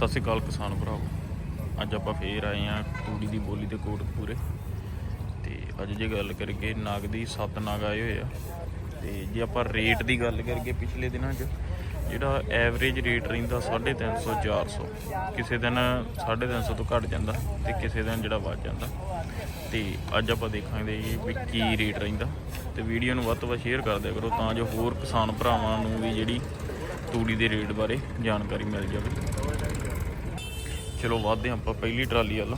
ਸਤਿ ਸ਼੍ਰੀ ਅਕਾਲ ਕਿਸਾਨ ਭਰਾਵੋ। ਅੱਜ ਆਪਾਂ ਫੇਰ ਆਏ ਆ ਤੂੜੀ ਦੀ ਬੋਲੀ ਦੇ ਕੋਟਪੂਰੇ ਤੇ ਅੱਜ ਜੇ ਗੱਲ ਕਰੀਏ ਨਾਗ ਦੀ, ਸੱਤ ਨਾਗ ਆਏ ਹੋਏ ਆ। ਤੇ ਜੇ ਆਪਾਂ ਰੇਟ ਦੀ ਗੱਲ ਕਰੀਏ ਪਿਛਲੇ ਦਿਨਾਂ 'ਚ, ਜਿਹੜਾ ਐਵਰੇਜ ਰੇਟ ਰਹਿੰਦਾ 350 400 ਕਿਸੇ ਦਿਨ 350 ਤੋਂ ਘੱਟ ਜਾਂਦਾ ਤੇ ਕਿਸੇ ਦਿਨ ਜਿਹੜਾ ਵੱਧ ਜਾਂਦਾ। ਤੇ ਅੱਜ ਆਪਾਂ ਦੇਖਾਂਗੇ ਜੀ ਵੀ ਕੀ ਰੇਟ ਰਹਿੰਦਾ। ਤੇ ਵੀਡੀਓ ਨੂੰ ਵੱਧ ਤੋਂ ਵੱਧ ਸ਼ੇਅਰ ਕਰ ਦਿਆ ਕਰੋ ਤਾਂ ਜੋ ਹੋਰ ਕਿਸਾਨ ਭਰਾਵਾਂ ਨੂੰ ਵੀ ਜਿਹੜੀ ਤੂੜੀ ਦੇ ਰੇਟ ਬਾਰੇ ਜਾਣਕਾਰੀ ਮਿਲ ਜਾਵੇ। ਚਲੋ ਵਧਦੇ ਆਪਾਂ ਪਹਿਲੀ ਟਰਾਲੀ ਵੱਲ।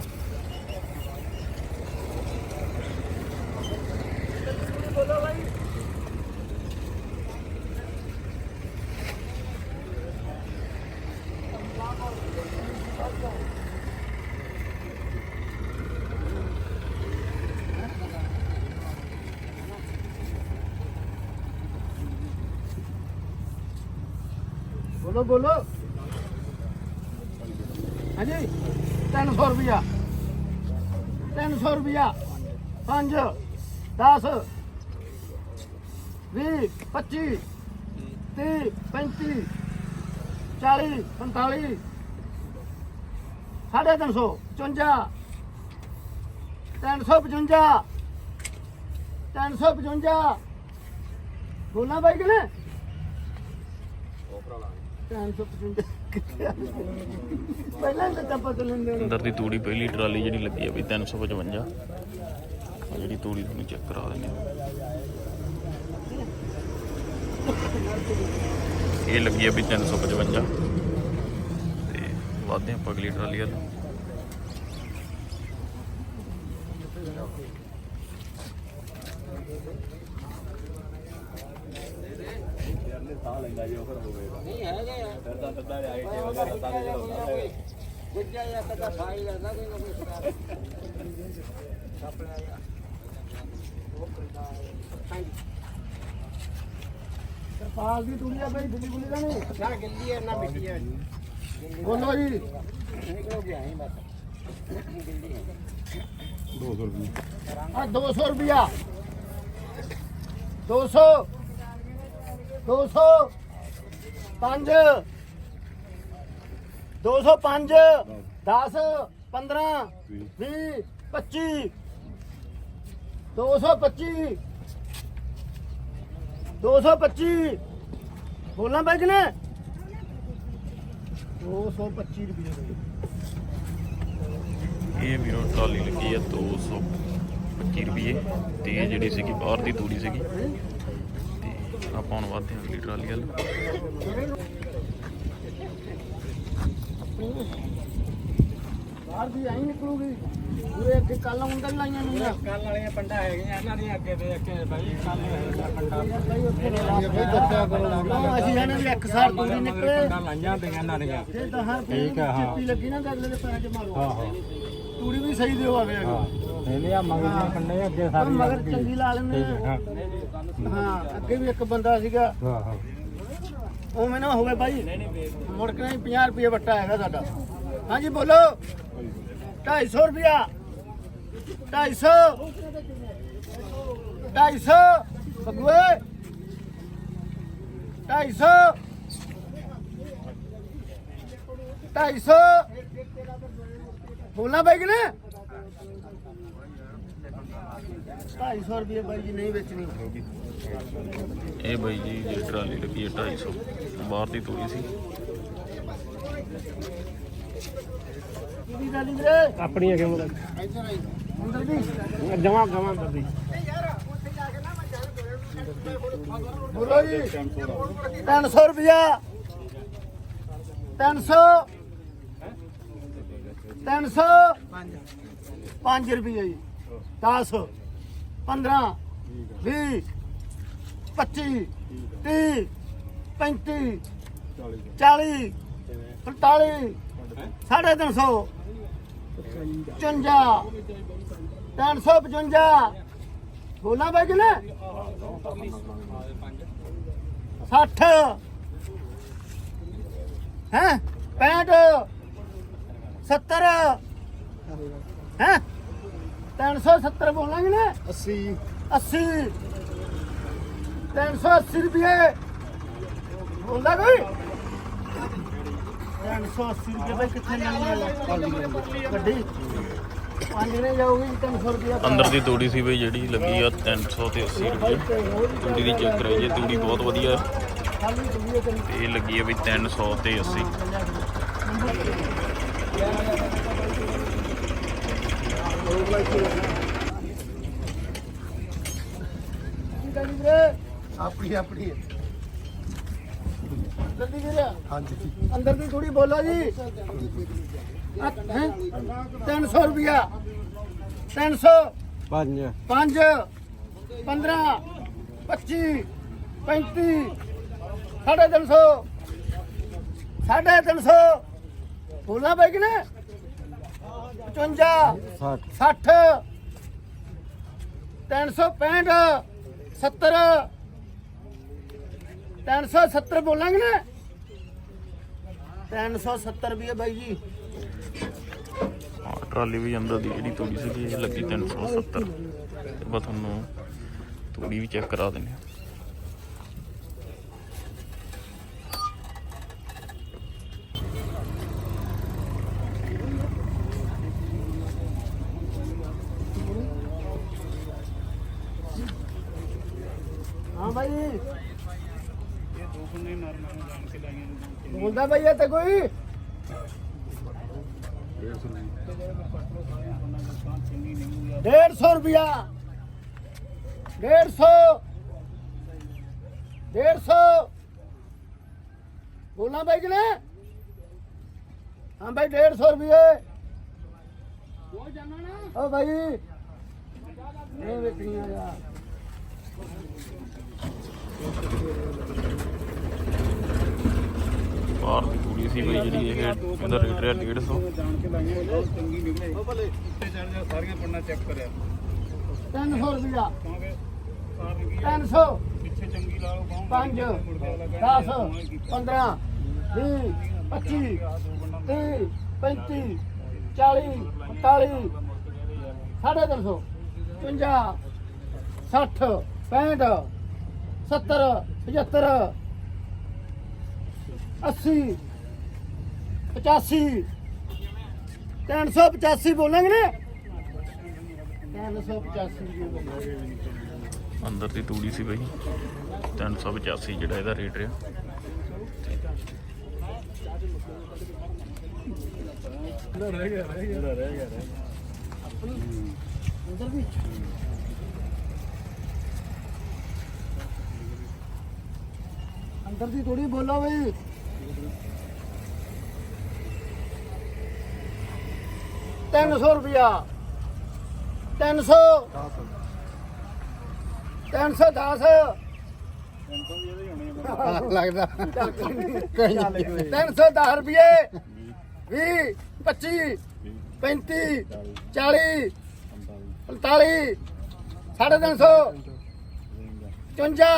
ਬੋਲੋ ਬੋਲੋ ਹਾਂਜੀ। 300 ਰੁਪਿਆ 300 ਰੁਪਿਆ 5 10 20 25 30 35 40 45 ਸਾਢੇ 300 54 355 355 ਬੋਲਣਾ ਬਾਈ ਕਿ ਨਹੀਂ 355 ਕਿੱਥੇ ਆ? ਪਹਿਲਾਂ ਤਾਂ ਟੱਪਾ ਚੱਲਣ ਦੇ ਅੰਦਰ ਦੀ ਤੂੜੀ ਪਹਿਲੀ ਟਰਾਲੀ ਜਿਹੜੀ ਲੱਗੀ ਆ ਵੀ 355 ਆ ਜਿਹੜੀ ਤੂੜੀ ਤੁਹਾਨੂੰ ਚੈੱਕ ਕਰਾ ਦਿੰਦੇ ਇਹ ਲੱਗੀ ਆ ਵੀ 355 ਤੇ ਵਧਦੇ ਹਾਂ ਆਪਾਂ ਅਗਲੀ ਟਰਾਲੀ ਵੱਲ। ਨਹੀਂ ਹੈਗੇ। ਆ ਫਿਰ ਤਾਂ ਸਿੱਧਾ ਜਾਈ ਜੇ ਵਗਰ ਤਾਂ ਜਿਹੜਾ ਹੁੰਦਾ ਹੈ ਜਿੱਜਾ ਜਾਂ ਕਦਾ ਫਾਈ ਜਾਂਦਾ ਕੋਈ ਨਾ ਕੋਈ ਸਰਕਾਰ ਸਰਪਾਲ ਦੀ ਦੁਨੀਆ ਬਈ ਦਿੱਲੀ ਬੁਲੀ ਦਾ ਨਹੀਂ? ਨਾ ਗਿੱਲੀ ਹੈ ਨਾ ਮਿੱਟੀ ਹੈ ਬੋਲੋ ਜੀ। ਨਿਕਲੋ ਗਿਆ ਹੀ ਬਸ। ਗਿੱਲੀ ਹੈ 200 ਰੁਪਏ ਆ 200 ਰੁਪਿਆ 200 200 5 205 10 15 20 25 225 225 ਬੋਲਣਾ ਬਾਈ ਕਿ ਨਾ 225 ਰੁਪਏ ਇਹ ਵੀਰੋ ਟਰਾਲੀ ਲੱਗੀ ਆ 225 ਰੁਪਏ। ਤੇ ਜਿਹੜੀ ਸੀਗੀ ਬਾਹਰ ਦੀ ਤੂੜੀ ਸੀਗੀ। ਆਪਾਂ ਹੁਣ ਵਧਦੇ ਹਾਂ ਅਗਲੀ ਟਰਾਲੀ ਵੱਲ। ਬਾਹਰ ਦੀ ਆਈ ਨਿਕਲੂਗੀ ਪੂਰੇ ਅੱਗੇ ਕੱਲ ਉਂਗਲ ਲਾਈਆਂ ਨੇ ਕੱਲ ਵਾਲੀਆਂ ਪੰਡਾ ਹੈਗੀਆਂ ਇਹਨਾਂ ਦੀਆਂ ਅੱਗੇ ਦੇ ਅੱਗੇ ਬਾਈ ਕੱਲ ਪੰਡਾ ਅਸੀਂ ਇਹਨਾਂ ਦੀ ਇੱਕ ਸਾਰ ਤੂੜੀ ਨਿਕਲੇ ਪੰਡਾ ਲਾਈਆਂ ਦੀਆਂ ਇਹਨਾਂ ਦੀਆਂ ਜੇ ਦਹਾਂ ਠੀਕ ਹੈ, ਹਾਂ। ਚਿੱਟੀ ਲੱਗੀ ਨਾ ਤਾਂ ਅਗਲੇ ਦੇ ਪੈਰਾਂ 'ਚ ਮਾਰੋ ਆਹੋ ਤੂੜੀ ਵੀ ਸਹੀ ਦਿਓ ਆਵੇ ਹਾਂ। ਇਹਨੇ ਆ ਮਗਰ ਪੰਡੇ ਅੱਗੇ ਸਾਰੀ ਮਗਰ ਚੰਗੀ ਲਾ ਲੈਂਦੇ ਠੀਕ ਹੈ ਅੱਗੇ ਵੀ ਇੱਕ ਬੰਦਾ ਸੀਗਾ। ਹਾਂ ਹਾਂ। ਉਵੇਂ ਨਾ ਹੋਵੇ ਬਾਈ। ਮੁੜ ਕੇ ਨਹੀਂ 50 ਰੁਪਏ ਵੱਟਾ ਹੈਗਾ ਸਾਡਾ। ਹਾਂਜੀ ਬੋਲੋ। 250 ਰੁਪਿਆ 250 250 ਬਗੂਏ 250 250 ਬੋਲਣਾ ਬਾਈ ਕਿ ਨਾ 250 ਰੁਪਏ ਬਾਈ ਜੀ ਨਹੀਂ ਵੇਚਣੀ। ਇਹ ਬਾਈ ਜੀ ਜਿਹੜੀ ਟਰਾਲੀ ਲੱਗੀ ਹੈ 250 ਬਾਹਰ ਦੀ ਤੂੜੀ ਸੀ। ਕਿਹਦੀ ਗੱਲ ਵੀਰੇ? ਆਪਣੀਆਂ ਕਿਉਂ? ਅੰਦਰ ਦੀ। ਜਮਾ ਜਮਾ ਕਰਦੀ ਬੋਲੋ ਜੀ। 300 ਰੁਪਿਆ 300 300 5 ਰੁਪਏ ਜੀ। 10 15 20 25 30 35 40 45 ਸਾਢੇ 300 55 355 ਬੋਲਾਂ ਬਾਈ ਕਿ ਨਾ 60 ਹੈ? 65 70 ਹੈ? 370 ਬੋਲਾਂਗੇ ਨਾ? 80 80 380 ਰੁਪਏ। ਬੋਲਦਾ ਕੋਈ? 380 ਰੁਪਏ ਬਈ ਕਿੱਥੇ ਲੈਣੀ ਗੱਡੀ। ਪੰਜ ਨੇ ਜਾਊਗੀ 300 ਰੁਪਏ ਅੰਦਰ ਦੀ ਤੂੜੀ ਸੀ ਬਈ ਜਿਹੜੀ ਲੱਗੀ ਆ 300 ਤੇ 80 ਰੁਪਏ। ਤੂੜੀ ਦੀ ਚੈੱਕ ਕਰਾਈ ਜੇ ਤੂੜੀ ਬਹੁਤ ਵਧੀਆ ਤੇ ਇਹ ਲੱਗੀ ਆ ਬਈ 300 ਤੇ 80 ਆਪਣੀ ਆਪਣੀ। ਜਲਦੀ ਵੀਰੇ ਹਾਂਜੀ। ਅੰਦਰ ਦੀ ਥੋੜੀ ਬੋਲੋ ਜੀ। ਹੈ? 300 ਰੁਪਿਆ 300 ਪੰਜ। 5 15 25 35 ਸਾਢੇ 300 ਸਾਢੇ 300 ਬੋਲਣਾ ਬਾਈ ਕਿ ਨਾ 55 ਸੱਠ। 60 365 70 370 ਬੋਲਾਂਗੇ ਨਾ? 370 ਵੀ ਹੈ ਬਾਈ ਜੀ। ਟਰਾਲੀ ਵੀ ਅੰਦਰ ਦੀ ਜਿਹੜੀ ਤੂੜੀ ਸੀ ਇਹ ਲੱਗੀ 370 ਤੇ ਬਸ ਤੁਹਾਨੂੰ ਤੂੜੀ ਵੀ ਚੈੱਕ ਕਰਾ ਦਿੰਦੇ ਹਾਂ ਹਾਂ ਬਾਈ ਬੋਲਦਾ ਬਾਈ ਇਹ ਤੇ ਕੋਈ। ਡੇਢ ਸੌ ਰੁਪਿਆ ਡੇਢ ਸੌ। ਡੇਢ ਸੌ। ਬੋਲਣਾ ਬਾਈ ਕਿ ਨਾ ਹਾਂ ਡੇਢ ਸੌ ਰੁਪਏ। ਓ ਬਾਈ। ਇਹ ਵੇਖਣੀਆਂ ਯਾਰ। ਬਾਹਰ ਦੀ ਤੂੜੀ ਸੀ ਬਈ ਜਿਹੜੀ ਇਹ ਇਹਦਾ ਰੇਟ ਰਿਹਾ 150 ਜਾਣ ਕੇ ਲਾਈਆਂ ਬਹੁਤ ਚੰਗੀ ਨਿਕਲੇ ਉੱਤੇ ਚੜ ਜਾ ਸਾਰੀਆਂ ਪੰਨਾ ਚੈੱਕ ਕਰਿਆ 300 ਰੁਪਿਆ ਕਹਾਂਗੇ ਸਾਰ ਵੀ 300 ਪਿੱਛੇ ਚੰਗੀ ਲਾ ਲਓ ਕਹਾਂਗੇ ਪੰਜ 10 15 20 25 30 35 40 45 ਸਾਢੇ 300 50 60 65 70 75 80 85 385 ਬੋਲਾਂਗੇ ਨਾ? 385 ਜੀ। ਬੋਲਾਂਗੇ ਅੰਦਰ ਦੀ ਤੂੜੀ ਸੀ ਬਈ। 385 ਜਿਹੜਾ ਇਹਦਾ ਰੇਟ ਰਿਹਾ। ਰਹਿ ਗਿਆ ਰਹਿ ਗਿਆ ਰਹਿ ਗਿਆ ਅੰਦਰ ਵੀ ਅੰਦਰ ਦੀ ਥੋੜੀ ਬੋਲੋ ਬਈ। ਤਿੰਨ ਸੌ ਰੁਪਿਆ ਤਿੰਨ ਸੌ। ਤਿੰਨ ਸੌ ਦਸ। ਲੱਗਦਾ। ਤਿੰਨ ਸੌ ਦਸ ਰੁਪਏ। ਵੀਹ ਪੱਚੀ 35 40 45 ਸਾਢੇ ਤਿੰਨ ਸੌ। 54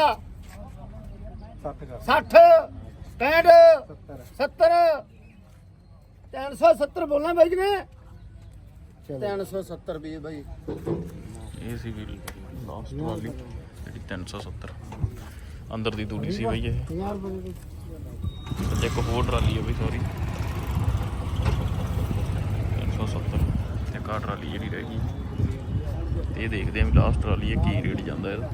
60 65 70 370 ਬੋਲਣਾ ਬਾਈ ਕਿ ਨੇ। 370 ਵੀ ਬਾਈ। ਇਹ ਸੀ ਵੀ ਲਾਸਟ ਵਾਲੀ ਜਿਹੜੀ 370 ਅੰਦਰ ਦੀ ਤੂੜੀ ਸੀ ਬਈ ਇਹ। 50 ਰੁਪਏ ਦੀ ਤੇ ਇੱਕ ਹੋਰ ਟਰਾਲੀ ਹੈ ਬਈ ਸੌਰੀ 370 ਤੇ ਕਾ ਟਰਾਲੀ ਜਿਹੜੀ ਰਹਿ ਗਈ। ਤੇ ਇਹ ਦੇਖਦੇ ਆਂ ਵੀ ਲਾਸਟ ਟਰਾਲੀ ਇਹ ਕੀ ਰੇਟ ਜਾਂਦਾ ਇਹਦਾ।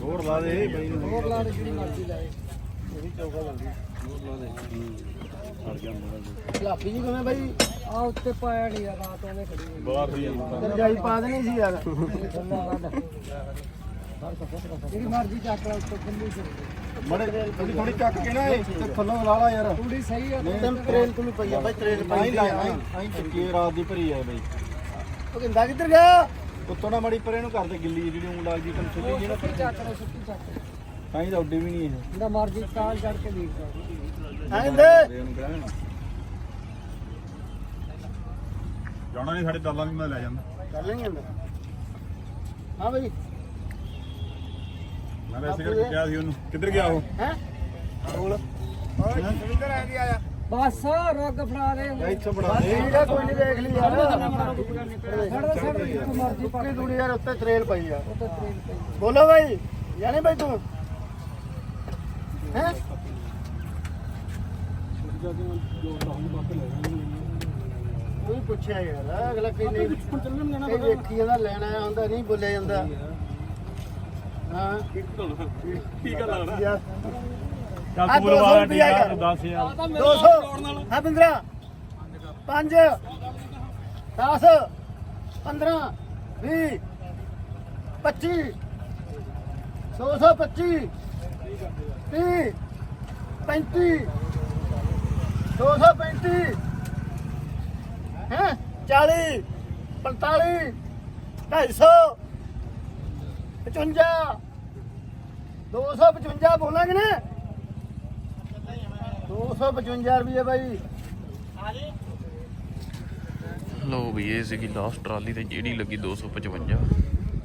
ਹੋਰ ਲਾ ਦੇ। ਬਈ ਹੋਰ ਲਾ ਦੇ ਜਿਹੜੀ ਮਰਜ਼ੀ ਲਾਏ ਲਾਪੀ ਜੀ ਕਿਵੇਂ ਬਾਈ ਆ ਉੱਤੇ ਪਾਇਆ ਨਹੀਂ ਰਾਤ ਉਹਨੇ ਖੜੀ ਬਾਹਰ ਹੀ ਦਰਜਾਈ ਪਾ ਦੇਣੀ ਸੀ ਯਾਰ। ਜਿਹੜੀ ਮਰਜ਼ੀ ਚੱਕ ਲੈ ਉੱਤੇ ਖੁੱਲੀ ਸੀ ਮੜੇ ਥੋੜੀ ਥੋੜੀ ਚੱਕ ਕੇ ਨਾ ਇਹ ਤੇ ਥੱਲੋਂ ਲਾ ਲਾ ਯਾਰ। ਥੋੜੀ ਸਹੀ ਹੈ ਤੇ ਟ੍ਰੇਨ ਤੋਂ ਪਈ ਆ ਬਾਈ ਟ੍ਰੇਨ ਪਈ ਆ। ਆਈ ਚੱਕੀ ਰਾਤ ਦੀ ਭਰੀ ਆ ਬਈ। ਉਹ ਕਿੰਦਾ ਕਿੱਧਰ ਗਿਆ? ਉੱਤੋਂ ਨਾ ਮੜੀ ਪਰੇ ਨੂੰ ਕਰਦੇ ਗਿੱਲੀ ਜਿਹੜੀ ਉਂਗ ਲੱਗਦੀ ਤੈਨੂੰ ਸੁੱਟੀ ਜਿਹੜਾ ਚੱਕ ਲੈ ਸੁੱਤੀ ਚੱਕ ਤਾਂ ਹੀ ਤਾਂ ਉੱਡੀ ਵੀ ਨਹੀਂ ਇਹ। ਜਿੰਦਾ ਮਰਜ਼ੀ ਤਾਲ ਚੜ ਕੇ ਦੇਖ ਇਹਨੂੰ ਕਹਿਣਾ ਜਾਣਾ ਨਹੀਂ ਸਾਡੇ ਦਾਲਾਂ ਵੀ ਮੈਂ ਲੈ ਜਾਂਦਾ। ਕਰ ਲੈਂਗੇ ਅੰਦਰ ਹਾਂ ਬਾਈ। ਮੈਂ ਵੈਸੇ ਕਰਕੇ ਕਿਹਾ ਸੀ ਉਹਨੂੰ। ਕਿੱਧਰ ਗਿਆ ਉਹ? ਹੈ? ਬੋਲ ਓਏ ਕਿੱਧਰ ਆ ਗਿਆ ਬਸ ਰੁੱਗ ਫੜਾ ਦੇ। ਇੱਥੇ ਬਣਾ ਠੀਕ ਆ ਕੋਈ ਨਹੀਂ ਦੇਖ ਲਈ ਯਾਰ ਛੱਡ ਦੇ ਛੱਡ ਜਿੱਥੋਂ ਮਰਜ਼ੀ ਪਾ ਪੱਕੀ ਤੂੜੀ ਯਾਰ ਉੱਤੇ ਤਰੇਲ ਪਈ ਆ। ਉੱਤੇ ਤੇਲ ਪਈ। ਬੋਲੋ ਭਾਈ ਯਾਨੀ ਭਾਈ ਤੂੰ। ਹੈ? ਕੋਈ ਪੁੱਛਿਆ ਯਾਰ ਅਗਲਾ ਕਈ ਨਹੀਂ ਕਈ ਵੇਖੀ ਜਾਂਦਾ ਲੈਣ ਹੁੰਦਾ ਨਹੀਂ ਬੋਲਿਆ ਜਾਂਦਾ। ਹਾਂ ਕੀ ਗੱਲ ਆ ਯਾਰ ਚੱਲ ਤੂੰ ਦੋ ਸੌ ਲਵਾ ਠੀਕ ਆ ਕਰ। ਦੱਸ ਯਾਰ 200 ਹਾਂ 15 5 10 15 20 25 225 30 35 235 ਹੈ? 40 45 250 55 255 ਬੋਲਾਂਗੇ ਨਾ 255 ਰੁਪਏ ਬਾਈ। ਲਓ ਵੀ ਇਹ ਸੀਗੀ ਲਾਸਟ ਟਰਾਲੀ ਤੇ ਜਿਹੜੀ ਲੱਗੀ 255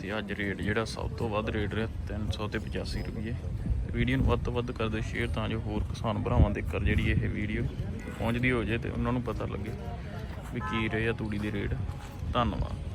ਤੇ ਅੱਜ ਰੇਟ ਜਿਹੜਾ ਸਭ ਤੋਂ ਵੱਧ ਰੇਟ ਰਿਹਾ 300 ਤੇ 85 ਰੁਪਏ ਵੀਡੀਓ ਨੂੰ ਵੱਧ ਤੋਂ ਵੱਧ ਕਰ ਦਿਓ ਸ਼ੇਅਰ ਤਾਂ ਜੋ ਹੋਰ ਕਿਸਾਨ ਭਰਾਵਾਂ ਦੇ ਕਰ ਜਿਹੜੀ ਇਹ ਵੀਡੀਓ ਪਹੁੰਚਦੀ ਹੋ ਜੇ ਤੇ ਉਹਨਾਂ ਨੂੰ ਪਤਾ ਲੱਗੇ ਵੀ ਕੀ ਰਹੇ ਆ ਤੂੜੀ ਦੇ ਰੇਟ ਧੰਨਵਾਦ।